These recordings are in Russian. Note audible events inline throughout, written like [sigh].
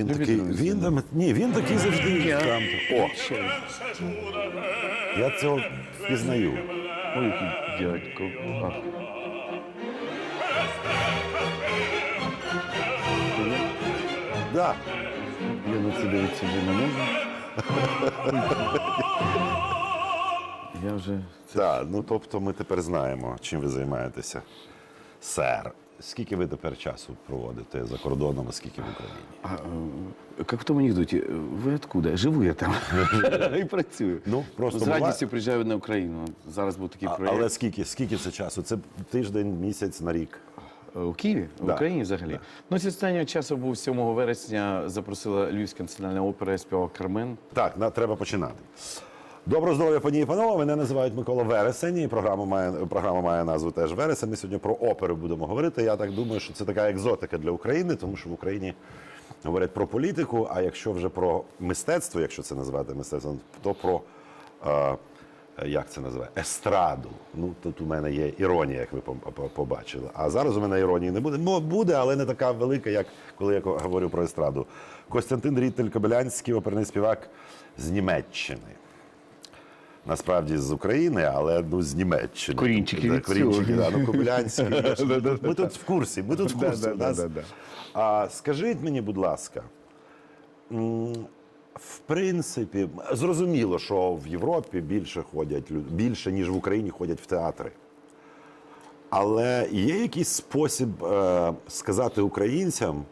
Він Любить такий, друзів? він там, ні, він такий завжди. Там, о, я цього впізнаю. Ой, який дядько. Да. Я на це дивитися вже не можу. Я вже Так, ну тобто ми тепер знаємо, чим ви займаєтеся. Сер, скільки ви тепер часу проводите за кордоном, а скільки в Україні? А, е, как в тому анекдоті, ви откуда? Живу я там [laughs] і працюю. Ну, просто З радістю приїжджаю на Україну. Зараз був такий проєкт. але скільки, скільки це часу? Це тиждень, місяць на рік. Е, У Києві, Да. в Україні взагалі. Ну, з останнього часу був 7 вересня, запросила Львівська національна опера, я співав Кармен. Так, на, треба починати. Доброго здоров'я, пані і панове. Мене називають Микола Вересень. І програма має, програма має назву теж Вересень. Ми сьогодні про оперу будемо говорити. Я так думаю, що це така екзотика для України, тому що в Україні говорять про політику. А якщо вже про мистецтво, якщо це назвати мистецтвом, то про е, як це називає? Естраду. Ну тут у мене є іронія, як ви по- по- побачили. А зараз у мене іронії не буде. Ну, буде, але не така велика, як коли я говорю про естраду. Костянтин Рітель Кобилянський, оперний співак з Німеччини. Насправді з України, але ну з Німеччини. Корінчики Да, від корінчики, цього. да, ну [laughs] ж- Ми тут в курсі. Ми тут в курсі. Да, да, да, да. А скажіть мені, будь ласка, в принципі, зрозуміло, що в Європі більше ходять більше, ніж в Україні ходять в театри. Але є якийсь спосіб е, сказати українцям,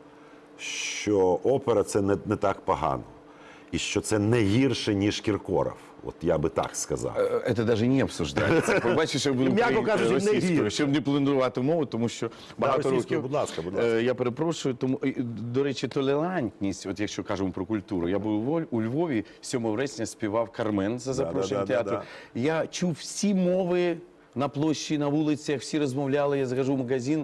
що опера це не, не так погано, і що це не гірше, ніж Кіркоров. От я би так сказав. Е, Це навіть не обсуждається. Побачиш, що буду М'яко україн- кажучи, не російською, гірше. щоб не планувати мову, тому що багато російською, років. будь ласка, будь ласка. Е, Я перепрошую, тому і, до речі, толерантність, от якщо кажемо про культуру. Я був у Львові- у Львові 7 вересня співав Кармен за запрошенням да, да, театру. да. Я чув всі мови на площі, на вулицях, всі розмовляли. Я захожу в магазин.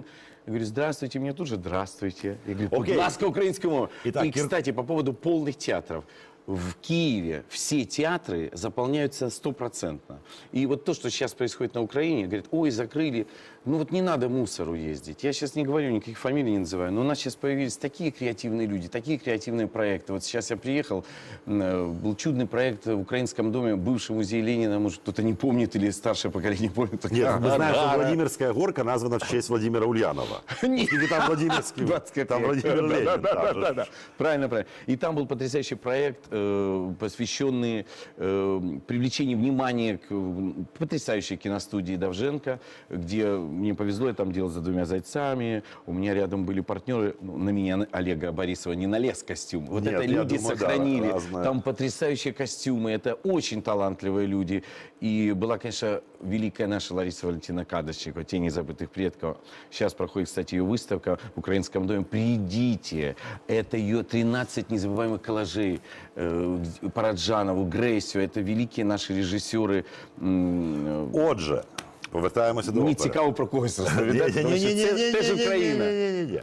Я говорю, здравствуйте, мне тоже здравствуйте. Я говорю, будь Окей. ласка, українською мовою. Итак, И, Кир- кстати, по поводу полных театров. В Киеве все театры заполняются стопроцентно. И вот то, что сейчас происходит на Украине, говорят, ой, закрыли. Ну вот не надо мусору ездить. Я сейчас не говорю, никаких фамилий не называю, но у нас сейчас появились такие креативные люди, такие креативные проекты. Вот сейчас я приехал, м, э, был чудный проект в Украинском доме, бывший музей Ленина, может кто-то не помнит или старшее поколение помнит. Ні, ми знаємо, що Ага. Владимирська горка названа в честь Владимира Ульянова. [laughs] Ні. Тільки там Владимирський, 20 там копеек. Владимир Ленин. Да, да, там да, же да, ж. да. Правильно, правильно. И там был потрясающий проект, э, посвященный э, привлечению внимания к потрясающей киностудии Давженко, где мне повезло, я там делал за двумя зайцами, у меня рядом были партнеры, ну, на меня Олега Борисова не налез костюм. Вот Нет, это люди думаю, да, сохранили. разное. Там потрясающие костюмы, это очень талантливые люди. И была, конечно, великая наша Лариса Валентина Кадочникова, «Тени забытых предков». Сейчас проходит, кстати, ее выставка в Украинском доме. Придите. Это ее 13 незабываемых коллажей. Э, Параджанову, Грейсю. Это великие наши режиссеры. М, Отже, повертаємося до Мені опери. цікаво про когось розповідати, тому що це теж Україна. Ні-ні-ні.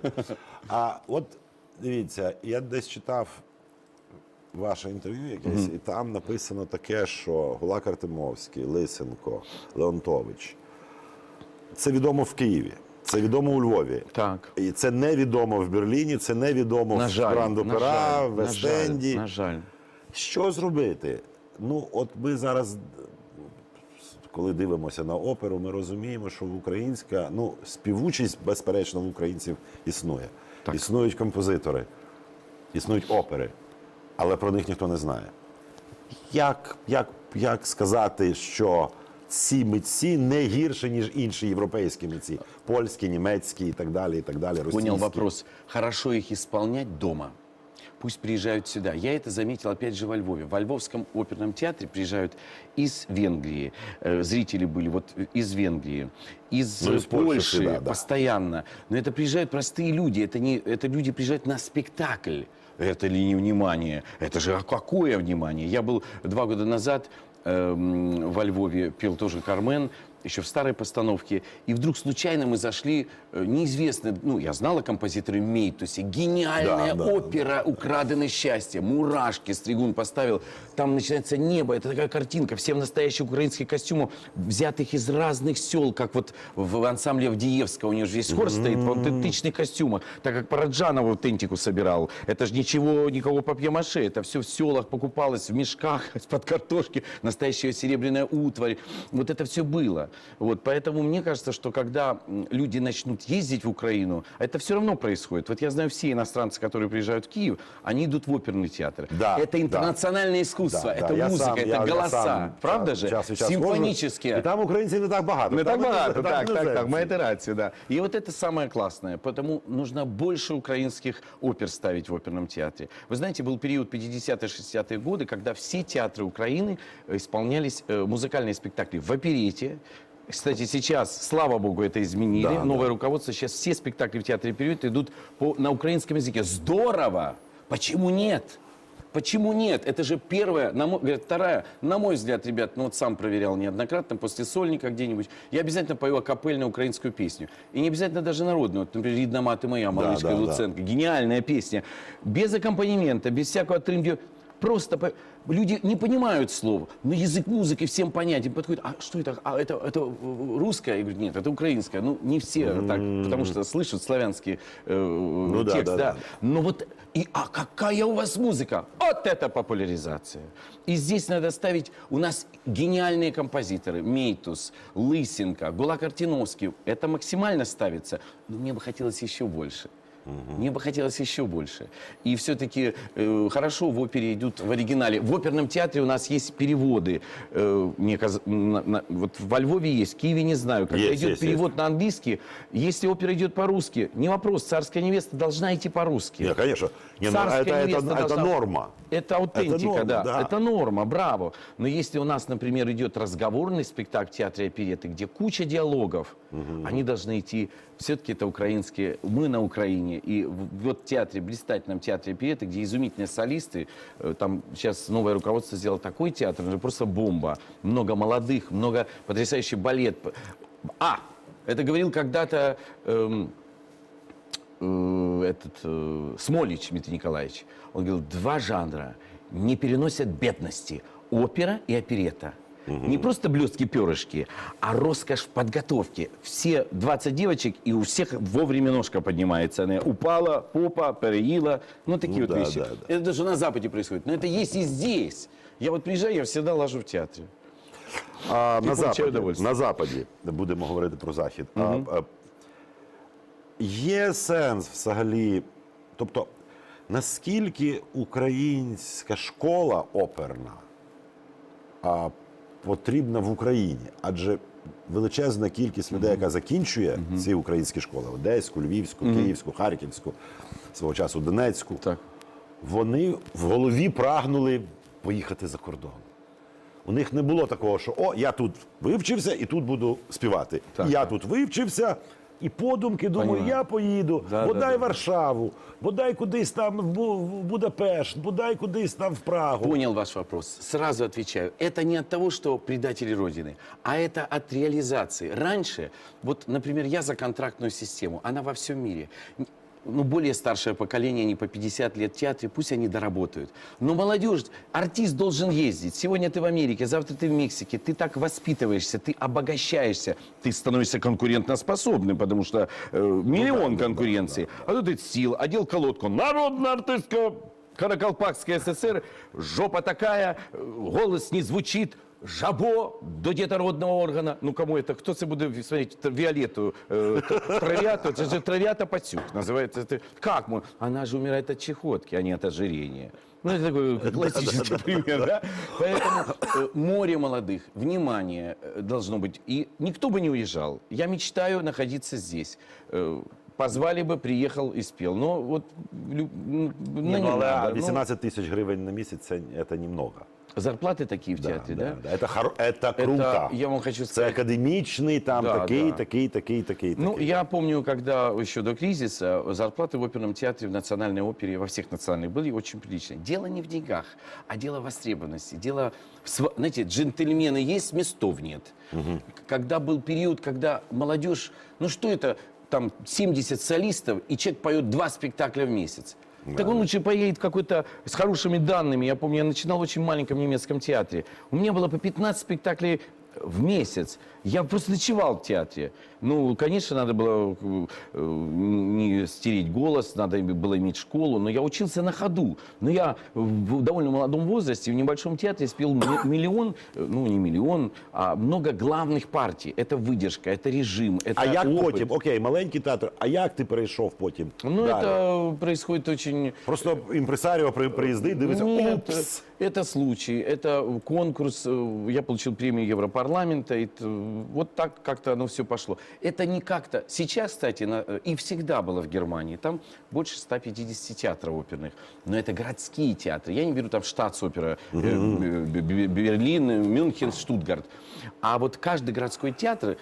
А от дивіться, я десь читав ваше інтерв'ю якесь, і там написано таке, що Гулак Артемовський, Лисенко, Леонтович. Це відомо в Києві, це відомо у Львові. Так. І це невідомо в Берліні, це невідомо На в жаль, Гранд на Опера, жаль, в на жаль, Вест-Енді. на жаль. Що зробити? Ну, от ми зараз, коли дивимося на оперу, ми розуміємо, що українська ну, співучість, безперечно, в українців існує. Так. Існують композитори, існують опери, але про них ніхто не знає. Як, як, як сказати, що ці митці не гірше, ніж інші європейські митці, польські, німецькі і так далі, і так далі, російські. Понял вопрос. Хорошо их исполнять дома. Пусть приезжают сюда. Я это заметил, опять же, во Львове. Во Львовском оперном театре приезжают из Венгрии. Э, Зрители были вот э, из Венгрии, из Ну, э, из Польши Польши всегда, да. постоянно. Но это приезжают простые люди. Это, не, это люди приезжают на спектакль. Это ли не внимание? Это же а какое внимание? Я был два года назад эм, во Львове, пел тоже Кармен. Еще в старой постановке. И вдруг случайно мы зашли, э, неизвестно, ну, я знала композитора Мейтусе, гениальная Да, да, опера «Украденное счастье», «Мурашки» Стригун поставил. Там начинается небо, это такая картинка, все в настоящих украинских костюмах, взятых из разных сел, как вот в ансамбле Авдеевского, у него же весь хор стоит в аутентичных костюмах, так как Параджанов аутентику собирал. Это же ничего, никакого папье-маше, это все в селах покупалось, в мешках, [laughs] из-под картошки, настоящая серебряная утварь. Вот это все было. Вот, поэтому мне кажется, что когда м, люди начнут ездить в Украину, это все равно происходит. Вот я знаю все иностранцы, которые приезжают в Киев, они идут в оперный театр. Да, это да. интернациональное искусство, Да, да, это я музыка, сам- это я- я голоса. сам Правда час- же? час від часу Симфонические. ходжу. І там українців не так багато. Не Там так багато, там так, так, так, іноземці. маєте рацію, да. И вот это самое классное, потому нужно больше украинских опер ставить в оперном театре. Вы знаете, был период 50-60-е годы, когда все театры Украины э, исполнялись э, музыкальные спектакли в оперете, кстати, сейчас, слава богу, это изменили. Да, Новое да. руководство. Сейчас все спектакли в театре период идут по, на украинском языке. Здорово! Почему нет? Почему нет? Это же первое, на мой, говорят, вторая. На мой взгляд, ребят, ну вот сам проверял неоднократно, после сольника где-нибудь, я обязательно пою акапельную украинскую песню. И не обязательно даже народную. Вот, например, «Рідна мати моя», Малышка да, да. Луценко. Гениальная песня. Без аккомпанемента, без всякого отрымки. Просто люди не понимают слов, но язык музыки всем понятен. Подходит, а что это? А это, это э, русское? Я говорю, нет, это украинское. Ну, не все так, потому что слышат славянский э, да, текст, да, да. да. Но вот, и, а какая у вас музыка? Вот это популяризация. И здесь надо ставить, у нас гениальные композиторы, Мейтус, Лысенко, Гулак Артиновский. Это максимально ставится, но мне бы хотелось еще больше. Мне бы хотелось еще больше. И все-таки э, хорошо в опере идут в оригинале. В оперном театре у нас есть переводы. Э, мне каз- на- на- вот во Львове есть, в Киеве не знаю. Когда Есть, идет есть, перевод на английский, если опера идет по-русски, не вопрос, царская невеста должна идти по-русски. Ні, конечно. Ні, ну, Царская это, это, невеста это должна- норма. Это аутентика, Это норма, да. да. Это норма, браво. Но если у нас, например, идет разговорный спектакль в театре опереты, где куча диалогов, они должны идти, все-таки это украинские, мы на Украине. И в- вот театре, блистательном театре опереты, где изумительные солисты, э, там сейчас новое руководство сделало такой театр, это просто бомба. Много молодых, много потрясающий балет. А, это говорил когда-то... эм, э, этот э, Смолич Дмитрий Николаевич, он говорил, два жанра не переносят бедности. Опера и оперета. Не просто блестки-перышки, а роскошь в подготовке. Все 20 девочек, и у всех вовремя ножка поднимается. Она упала, попа, переила. Ну, такие Ну вот да, вещи. да, да. Это даже на Западе происходит. Но это есть и здесь. Я вот приезжаю, я всегда ложу в театре. А на получаю западі, удовольствие. на западі будемо говорити про захід. А, а, є сенс взагалі, тобто, наскільки українська школа оперна а, потрібна в Україні? Адже величезна кількість людей, яка закінчує ці українські школи Одеську, Львівську, Київську, Харківську, свого часу Донецьку, Так. вони в голові прагнули поїхати за кордон. У них не було такого, що о, я тут вивчився і тут буду співати. Так, я так. тут вивчився. І подумки думаю, Понімаю. я поїду, Да, бодай да, да. Варшаву, бодай кудись там в Бу- в Будапешт, бодай кудись там в Прагу. Понял ваш вопрос. Сразу отвечаю. Это не от того, что предатели Родины, а это от реализации. Раньше, вот, например, я за контрактную систему, она во всем мире. Ну, более старшее поколение, они по 50 лет в театре, пусть они доработают. Но молодежь, артист должен ездить. Сегодня ты в Америке, завтра ты в Мексике. Ты так воспитываешься, ты обогащаешься. Ты становишься конкурентоспособным, потому что э, миллион конкуренции. А тут ты сил, одел колодку. Народная артистка Каракалпакская ССР, жопа такая, э, голос не звучит, жабо до детородного органа. Ну, кому это? Кто це буде смотреть? Виолетту, э, травяту, это же травята пасюк называется. Это, как мы? Она же умирает от чехотки, а не от ожирения. Ну, это такой классический пример, да? Поэтому э, море молодых, внимание э, должно быть. И никто бы не уезжал. Я мечтаю находиться здесь Э, Позвали бы, приехал и спел. Но вот лю- ну, ну, Ні, не ну, але надо. Ну, 18 тисяч гривень на місяць це, це немного. зарплаты такие в Да, театре, да? да, да. Це, хоро... це круто. Это, я вам хочу Це сказать, академічний, там Да, такий, да. такий, такий, такий. Ну, такий. я помню, когда еще до кризиса зарплаты в оперном театре, в национальной опере, во всех национальных были очень приличные. Дело не в деньгах, а дело в востребованности. Дело, в, сва- знаете, джентльмены есть, местов нет. Когда был период, когда молодежь, ну что это, там 70 солистов, и человек поет два спектакля в месяц. Так он лучше поедет какой-то с хорошими данными. Я помню, я начинал в очень маленьком немецком театре. У меня было по 15 спектаклей в месяц. Я просто ночевал в театре. Ну, конечно, надо было э, э, не стереть голос, надо было иметь школу, но я учился на ходу. Но я в довольно молодом возрасте в небольшом театре спел ми- миллион, э, ну не миллион, а много главных партий. Это выдержка, это режим, это А як опыт. потім? Окей, маленький театр. А як ти перейшов потім? Ну, далі? это происходит очень... Просто імпресаріо при, приїздить, дивиться, Нет, упс. это случай, это конкурс. э, Я получил премию Европарламента. и т- вот так как-то оно все пошло. Это не как-то... Сейчас, кстати, на- э, и всегда было в Германии. Там больше 150 театров оперных. Но это городские театры. Я не беру там штатс-опера. э, Берлин, Мюнхен, Штутгарт. А вот каждый городской театр,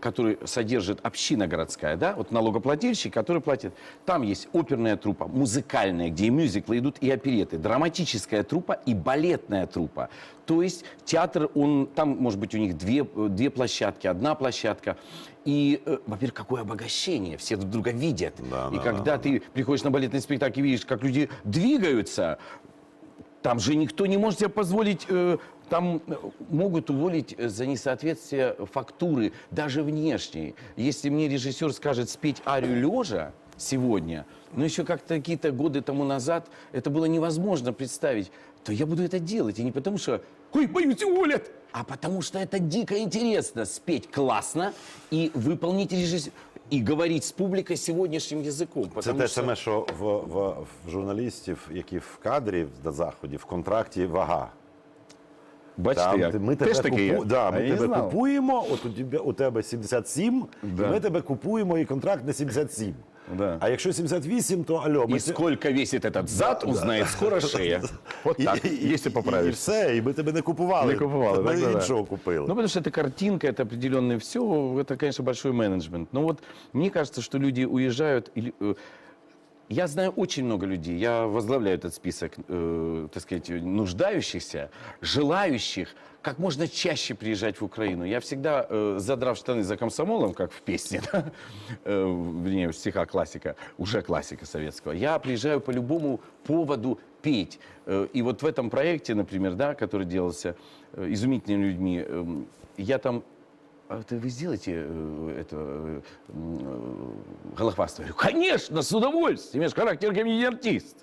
который содержит община городская, да, вот налогоплательщик, который платит, там есть оперная труппа, музыкальная, где и мюзиклы идут, и опереты, драматическая труппа и балетная труппа. То есть театр, он, там, может быть, у них две, э, две площадки, одна площадка. И, э, во-первых, какое обогащение, все друг друга видят. Да, и да, когда ты приходишь на балетный спектакль и видишь, как люди двигаются, там же никто не может себе позволить, э, там э, могут уволить э, за несоответствие фактуры, даже внешней. Если мне режиссер скажет спеть арию лежа сегодня, но еще как-то какие-то годы тому назад это было невозможно представить, то я буду это делать. И не потому что, ой, боюсь, уволят, а потому что это дико интересно спеть классно и выполнить режиссер и говорить с публикой сегодняшним языком. Це потому те что- саме, що в, в, в журналістів, які в кадрі на заході, в контракті вага. Бачите, як? ти- ми тебе, Теж таке є? купу... да, А ми я не тебе знав. купуємо, от у тебе, у тебе 77, Да. і ми тебе купуємо і контракт на 77. Да. А якщо 78, то альо, ми И те- сколько весит этот зад, узнает скоро шея. [laughs] Вот так, если І, і поправишь. все, і ми тебе не купували. Не купували, ми так, да, да. іншого купили. Ну, потому что это картинка, это определенное все, это, конечно, большой менеджмент. Но вот мне кажется, что люди уезжают... или, э, Я знаю очень много людей, я возглавляю этот список, э, так сказать, нуждающихся, желающих как можно чаще приезжать в Украину. Я всегда, э, задрав штаны за комсомолом, как в песне, [laughs] да, э, вернее, в стихах классика, уже классика советского, я приезжаю по любому поводу петь. Э, И вот в этом проекте, например, да, который делался э, изумительными людьми, эм, я там это вы сделаете э, это э, м, э, Голохвастова? Я говорю, конечно, с удовольствием, я же характер комедийный артист.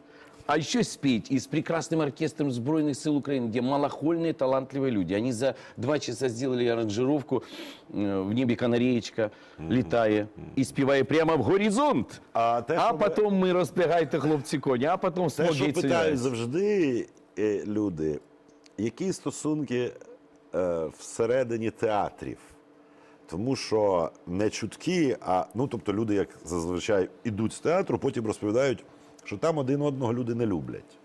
А еще спеть и с прекрасным оркестром Сбройных сил Украины, где малохольные, талантливые люди. Они за два часа сделали аранжировку э, «В небе канареечка, летая, и спевая прямо в горизонт. А те, А що ви- потом ми розбігайте, хлопці коні, а потом Те, що смоги питають завжди е, люди, які стосунки е, всередині театрів. Тому що не чутки, а ну тобто люди, як зазвичай ідуть з театру, потім розповідають, що там один одного люди не люблять.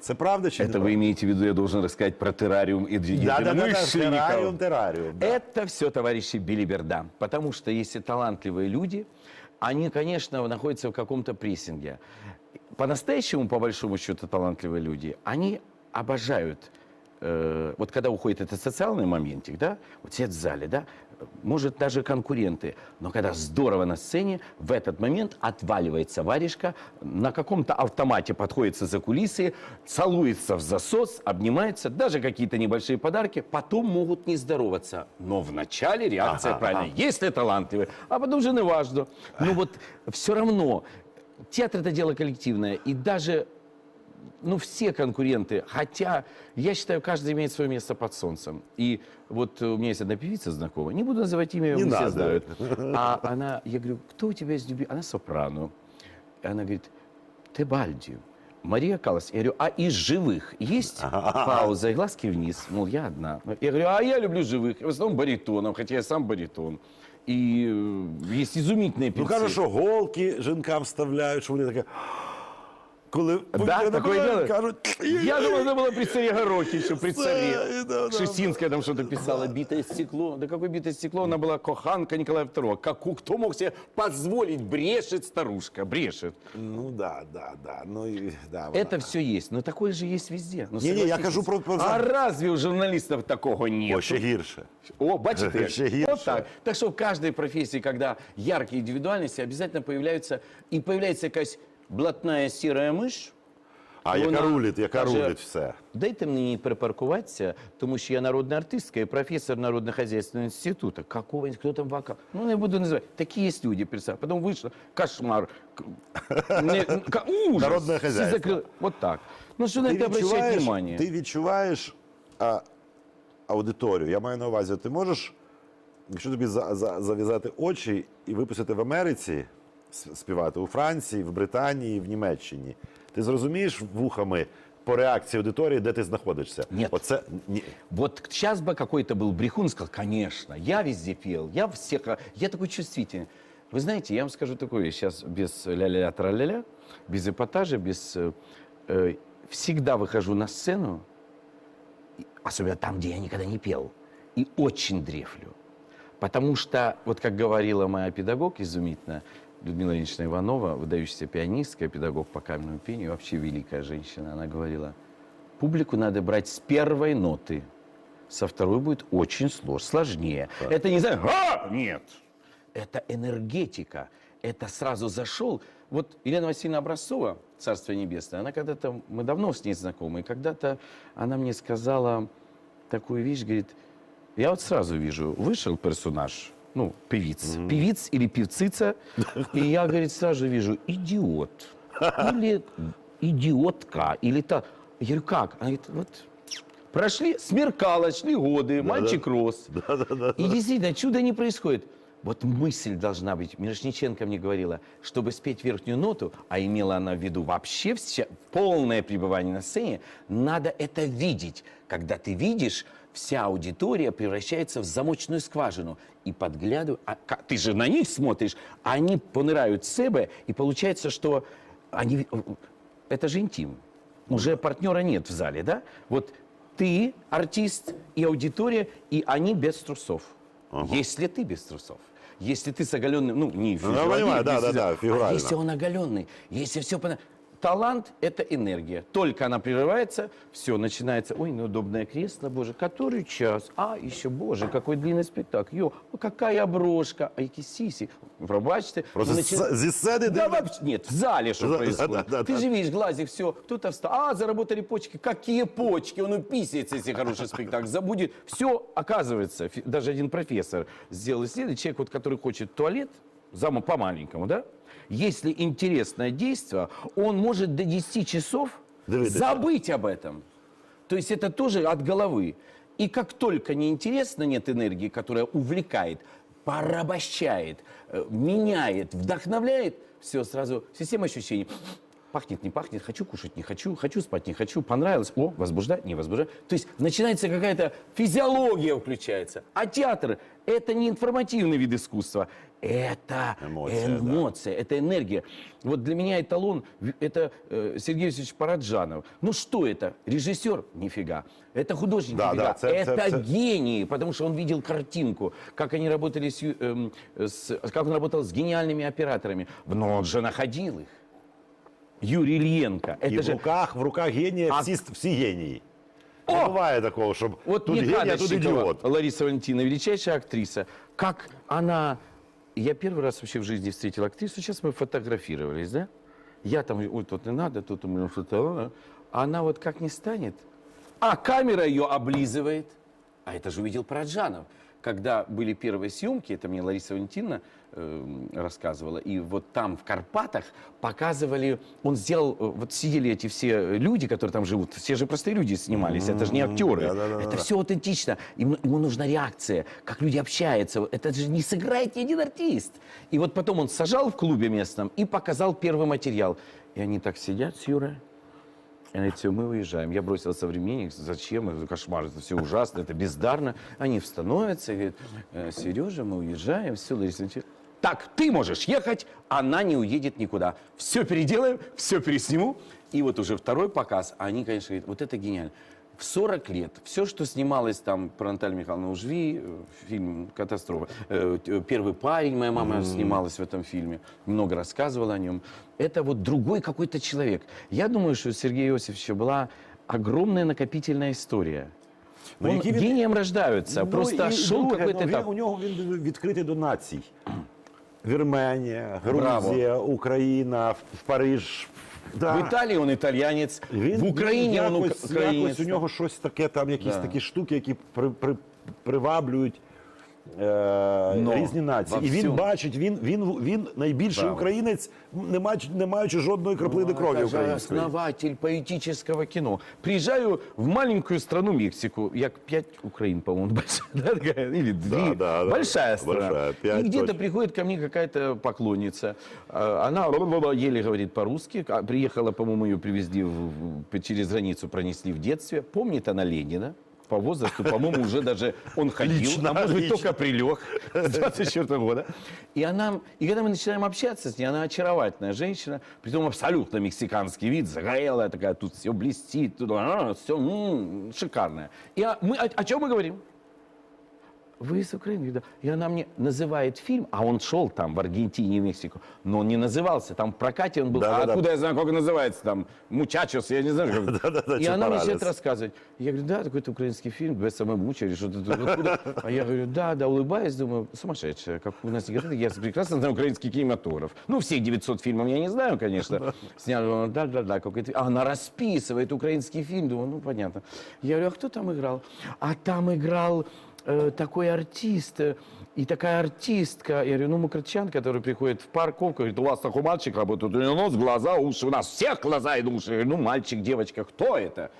Це правда чи Это не вы имеете в виду, я должен рассказать про террариум и Да, да, да, да, единомышленников. тераріум, тераріум. да. Это все, товарищи, билиберда. Потому что если талантливые люди, они, конечно, находятся в каком-то прессинге. По-настоящему, по большому счету, талантливые люди, они обожают э, вот когда уходит этот социальный моментик, да, вот сидят в зале, да, может даже конкуренты, но когда здорово на сцене, в этот момент отваливается варежка, на каком-то автомате подходится за кулисы, целуется в засос, обнимается, даже какие-то небольшие подарки, потом могут не здороваться. Но в начале реакция Ага, правильная, ага. если талантливый, а потом же не важно. Но вот все равно театр это дело коллективное, и даже ну, все конкуренты, хотя, я считаю, каждый имеет свое место под солнцем. И вот у меня есть одна певица знакомая, не буду называть имя, Не все знают. [laughs] А она, я говорю, кто у тебя из любви? Она сопрано. И она говорит, Тебальди, Мария Калас. Я говорю, а из живых есть [laughs] пауза и глазки вниз? Мол, я одна. Я говорю, а я люблю живых, в основном баритоном, хотя я сам баритон. И э, есть изумительные Ну певцы. каже, що голки жінкам вставляють, що вони таке Коли Да, такое делают? кажуть, Я думал, это было при царе Горохе, еще при царе. Да, да, Шестинская там что-то писала, битое стекло. Да какое битое стекло? Она была коханка Николая II. Как, у- кто мог себе позволить? Брешет старушка, брешет. Ну да, да, да. Ну і да. вона. Это все есть, но такое же есть везде. Ну, Не-не, я согласитесь. кажу про- про- А разве у журналистов такого нет? О, ще гірше. О, бачите? Ще гірше. Вот так. Так что в каждой профессии, когда яркие индивидуальности, обязательно появляются, и появляется какая-то блатная серая мышь, А яка рулить, яка каже, рулить все. Дайте мені припаркуватися, тому що я народна артистка і професор народно-хозяйственного інституту. Какого, хто там вокал? Ну, не буду називати. Такі є люди, представь. Потім вийшло, кошмар. Не, [laughs] ужас. Народне Всі хазяйство. закрили. Вот так. Ну, що на це відчуваєш, внимание? ти відчуваєш а, аудиторію. Я маю на увазі, ти можеш, якщо тобі за, за, зав'язати очі і випустити в Америці, співати у Франції, в Британії, в Німеччині, ти зрозумієш вухами по реакції аудиторії, де ти знаходишся? Ні. Оце ні. Вот сейчас бы какой-то был брехун, сказал, конечно, я везде пел, я всех, я такой чувствительный. Вы знаете, я вам скажу такое, сейчас без ля-ля-ля, тра-ля-ля, без эпатажа, без... э, э, всегда выхожу на сцену, и- особенно там, где я никогда не пел, и очень дрефлю. Потому что, вот как говорила моя педагог изумительно, Людмила Ильинична Иванова, выдающаяся пианистка, педагог по камерному пению, вообще великая женщина, она говорила, публику надо брать с первой ноты. Со второй будет очень сложно, сложнее. Это не знаю, а, нет. Это энергетика. Это сразу зашел. Вот Елена Васильевна Образцова, Царство Небесное, она когда-то, мы давно с ней знакомы, и когда-то она мне сказала такую вещь, говорит, я вот сразу вижу, вышел персонаж, ну, певиц, певиц или певцица, и я, говорит, сразу вижу, идиот, или идиотка, или та. Я говорю, как? Она говорит, вот прошли, смеркалось, шли годы, мальчик рос. И действительно, чудо не происходит. Вот мысль должна быть. Мирошниченко мне говорила, чтобы спеть верхнюю ноту, а имела она в виду вообще вся, полное пребывание на сцене, надо это видеть. Когда ты видишь, вся аудитория превращается в замочную скважину. И подглядываю, а ты же на них смотришь, а они понырают в себя, и получается, что они, это же интим. Уже партнера нет в зале, да? Вот ты артист и аудитория, и они без трусов. Если ты без трусов. Если ты с оголенным, ну, не физиологией, понимаю, да, если- да, да, А фигурально. если он оголенный, если все... Талант – это энергия. Только она прерывается, все, начинается, ой, неудобное кресло, боже, который час? А, еще, боже, какой длинный спектакль. Йо, а какая оброшка, а які сісі. Пробачте. Просто ну, з- начи- зі сцени Да, дивно- вообще, нет, в зале что Да, да, происходит. [laughs] да, да, Ты да. же видишь, глазик, все, кто-то встал. А, заработали почки. Какие почки? Он уписается, если хороший спектакль. Забудет. Все, оказывается, фи- даже один профессор сделал исследование. Человек, вот, который хочет в туалет, зама по-маленькому, да? Если интересное действие, он может до 10 часов Давид, забыть об этом. То есть это тоже от головы. И как только неинтересно, нет энергии, которая увлекает, порабощает, э, меняет, вдохновляет, все сразу, система ощущений. Пахнет, не пахнет, хочу кушать, не хочу, хочу спать, не хочу, понравилось, о, возбуждать, не возбуждать. То есть начинается какая-то физиология включается. А театр – это не информативный вид искусства, это Эмоция, да. эмоция, это энергия. Вот для меня эталон – это э, Сергей Васильевич Параджанов. Ну что это? Режиссер? Нифига. Это художник? Да, Нифига. да, це- это це- це- гений, потому что он видел картинку, как они работали с, эм, с- как он работал с гениальными операторами. Но он же находил их. Юрий Ильенко. І Это в же руках, в руках генія А- всі, всі генії. О! Не буває такого, щоб Вот тут не геній, а тут Кадощикова, ідіот. Лариса Валентиновна, величайшая актриса. Как она... Я первый раз вообще в жизни встретил актрису. Сейчас мы фотографировались, да? Я там, ой, тут не надо, тут у меня что-то... А она вот как не станет, а камера ее облизывает. А это же увидел Параджанов. Когда были первые съемки, это мне Лариса Валентиновна э, рассказывала, и вот там в Карпатах показывали, он сделал, э, вот сидели эти все люди, которые там живут, все же простые люди снимались, это же не актеры. это все аутентично. Ему, ему нужна реакция, как люди общаются. Это же не сыграет ни один артист. И вот потом он сажал в клубе местном и показал первый материал. И они так сидят с Юрой. И говорит, все, мы уезжаем. Я бросил современник, зачем? Это кошмар, это все ужасно, это бездарно. Они становятся и говорят, «Э, Сережа, мы уезжаем, все, Лариса Так, ты можешь ехать, она не уедет никуда. Все переделаем, все пересниму. И вот уже второй показ, они, конечно, говорят, вот это гениально В 40 лет все, что снималось там про Наталью Михайловну Ужви, э, фильм «Катастрофа», э, т- «Первый парень», моя мама снималась в этом фильме, много рассказывала о нем. Это вот другой какой-то человек. Я думаю, что у Сергея Иосифовича была огромная накопительная история. Ну, Он які він- гением рождаются. Ну, Просто і шел друге, какой-то ну, він, этап. у нього він відкритий до націй. Вірменія, Браво. Грузія, Україна, в в Париж. Да. В Италии он итальянец, Він, в Україні він он якось, українець. якось у нього щось таке, там якісь Да. такі штуки, які при, при, приваблюють е, Но різні нації. І він бачить, він, він, він найбільший Браво. українець, не маючи, не маючи жодної краплини крові української. основатель поэтического кино. Приезжаю в маленькую страну Мексику. Я пять Украин, по-моему, [laughs] большая, да, две. да, да. большая страна. Большая, И где-то приходит ко мне какая-то поклонница. Она еле говорит по-русски. Приехала, по-моему, ее привезли в- через границу, пронесли в детстве. Помнит она Ленина. По возрасту, по-моему, уже даже он ходил, Лично, а может быть, лично. только прилег с 24 года. И она, и когда мы начинаем общаться с ней, она очаровательная женщина, притом абсолютно мексиканский вид, загорелая такая, тут все блестит, тут все шикарная. И а мы, о, о чем мы говорим? Вы из Украины? Да. И она мне называет фильм, а он шел там в Аргентине, в Мексику, но он не назывался, там в прокате он был. а Да-да-да. откуда я знаю, как он называется? Там Мучачос, я не знаю. Как... [laughs] Да-да-да, И она мне Чапаралес. начинает рассказывать. Я говорю, да, такой-то украинский фильм, БСМ Муча или что-то? А я говорю, да, да, улыбаюсь, думаю, сумасшедшая, как у нас говорят, я прекрасно знаю украинский кинематограф. Ну, все 900 фильмов я не знаю, конечно. Снял, да, да, да, какой-то... А она расписывает украинский фильм, думаю, ну, понятно. Я говорю, а кто там играл? А там играл э, такой артист, э, и такая артистка, я говорю, ну, мукрчан, который приходит в парковку, говорит, у вас такой мальчик работает, у него нос, глаза, уши, у нас всех глаза и уши. Я говорю, ну, мальчик, девочка, кто это?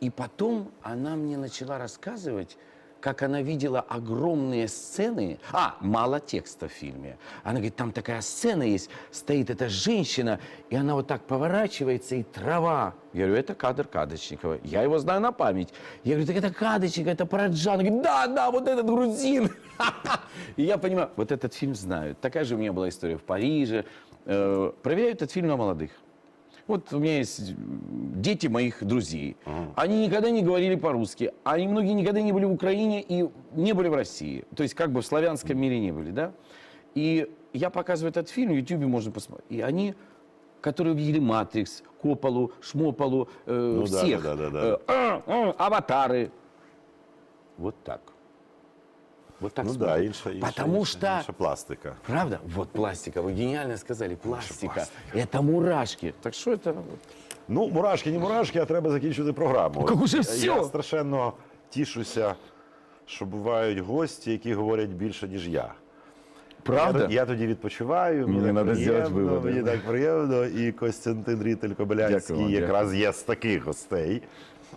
И потом она мне начала рассказывать, как она видела огромные сцены. А, мало текста в фильме. Она говорит, там такая сцена есть, стоит эта женщина, и она вот так поворачивается, и трава. Я говорю, это кадр Кадочникова. Я его знаю на память. Я говорю, так это Кадочников, это Параджан. Она говорит, да, да, вот этот грузин. [laughs] И я понимаю, вот этот фильм знают. Такая же у меня была история в Париже. Э, Проверяю этот фильм на молодых. Вот у меня есть дети моих друзей. Они никогда не говорили по-русски. Они многие никогда не были в Украине и не были в России. То есть как бы в славянском мире не были, да? И я показываю этот фильм, в Ютубе можно посмотреть. И они, которые увидели «Матрикс», «Кополу», «Шмопалу», э, Ну да, всех, да, да, да, э, «А, а», «Аватары». Вот так. Вот так Ну да, смотрят. інша, інша, Потому інша, что інша пластика. Правда? Вот пластика. Вы гениально сказали. Пластика. пластика. Это мурашки. Так что это? Ну, мурашки, не мурашки, а треба закінчити програму. Как уже Я- всьо? Я страшенно тішуся, що бувають гості, які говорять більше, ніж я. Правда? Я, я тоді відпочиваю, мені, Мені так надо зробити приємно, виводи. мені так приємно. І Костянтин Рітель Кобилянський Дякую вам, якраз є з таких гостей.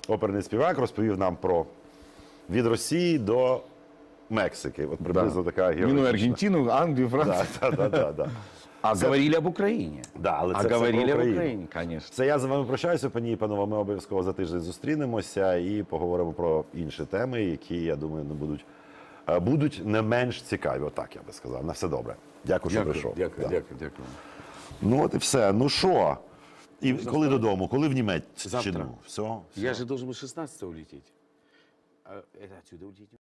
Оперний співак розповів нам про від Росії до Мексики. От приблизно така Минуя географічна. Аргентину, Англию, Францию. Да, да, да, да. А говорили об Украине. Да, але а це все говорили об. Украине, конечно. Це я з вами прощаюся, пані і панове. Ми обов'язково за тиждень зустрінемося і поговоримо про інші теми, які, я думаю, не будуть, е, будуть не менш цікаві. Отак я би сказав. На все добре. Дякую, що прийшов. дякую, Да. дякую, дякую. Ну от і все. Ну що? І коли додому, коли в Німеччину? Завтра. Все? Я же должен был 16 улететь. А это отсюда улететь?